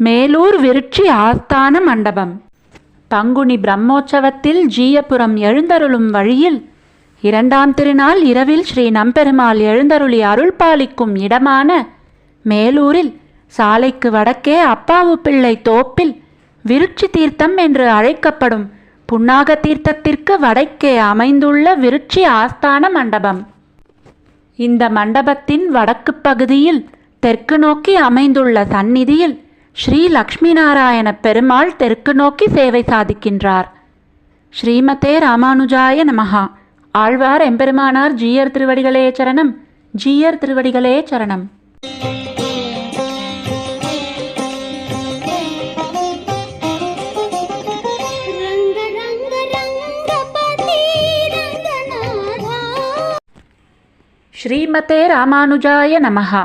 மேலூர் விருட்சி ஆஸ்தான மண்டபம். பங்குனி பிரம்மோற்சவத்தில் ஜீயபுரம் எழுந்தருளும் வழியில் இரண்டாம் திருநாள் இரவில் ஸ்ரீ நம்பெருமாள் எழுந்தருளி அருள் பாலிக்கும் இடமான மேலூரில் சாலைக்கு வடக்கே அப்பாவு பிள்ளை தோப்பில் விருட்சி தீர்த்தம் என்று அழைக்கப்படும் புன்னாக தீர்த்தத்திற்கு வடக்கே அமைந்துள்ள விருட்சி ஆஸ்தான மண்டபம். இந்த மண்டபத்தின் வடக்கு பகுதியில் தெற்கு நோக்கி அமைந்துள்ள சந்நிதியில் ஸ்ரீ லக்ஷ்மி நாராயண பெருமாள் தெற்கு நோக்கி சேவை சாதிக்கின்றார். ஸ்ரீமதே ராமானுஜாய நமஹா. ஆழ்வார் எம்பெருமானார் ஜீயர் திருவடிகளே சரணம். ஜீயர் திருவடிகளே சரணம். ஸ்ரீமதே ராமானுஜாய நமஹா.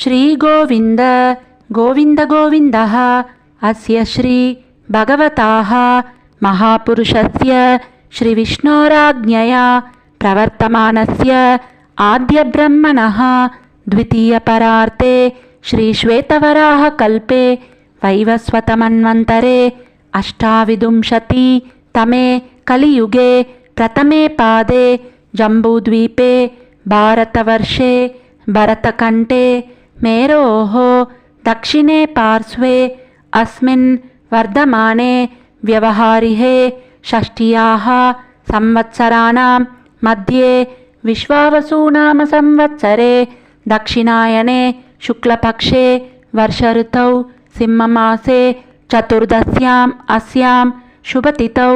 श्रीगोविन्द गोविन्द गोविन्दः अस्य श्री भगवताः महापुरुषस्य श्रीविष्णोराज्ञया प्रवर्तमानस्य आद्यब्रह्मणः द्वितीयपरार्ते श्रीश्वेतवराहकल्पे वैवस्वतमन्वन्तरे अष्टाविंशति तमे कलियुगे प्रथमे पादे जम्बूद्वीपे भारतवर्षे भरतकण्ठे मेरोः दक्षिणे पार्श्वे अस्मिन् वर्धमाने व्यवहारिहे षष्ट्याः संवत्सराणां मध्ये विश्वावसूनामसंवत्सरे दक्षिणायने शुक्लपक्षे वर्षऋतौ सिंहमासे चतुर्दश्याम् अस्यां शुभतिथौ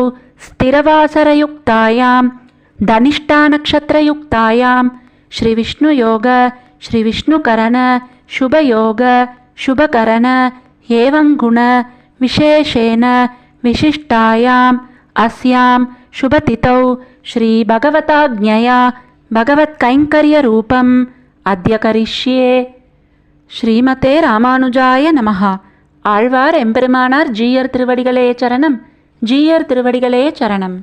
स्थिरवासरयुक्तायां धनिष्ठानक्षत्रयुक्तायां श्रीविष्णुयोग श्रीविष्णुकरण शुभयोग शुभकरण एवं गुण विशेषेण विशिष्टायाम् अस्यां शुभतिथौ श्रीभगवताज्ञया भगवत्कैङ्कर्यरूपम् अद्य करिष्ये ஸ்ரீமதே ராமானுஜாய நமஹா ஆழ்வார் எம்பெருமானார் ஜீயர் திருவடிகளே சரணம் ஜீயர் திருவடிகளே சரணம்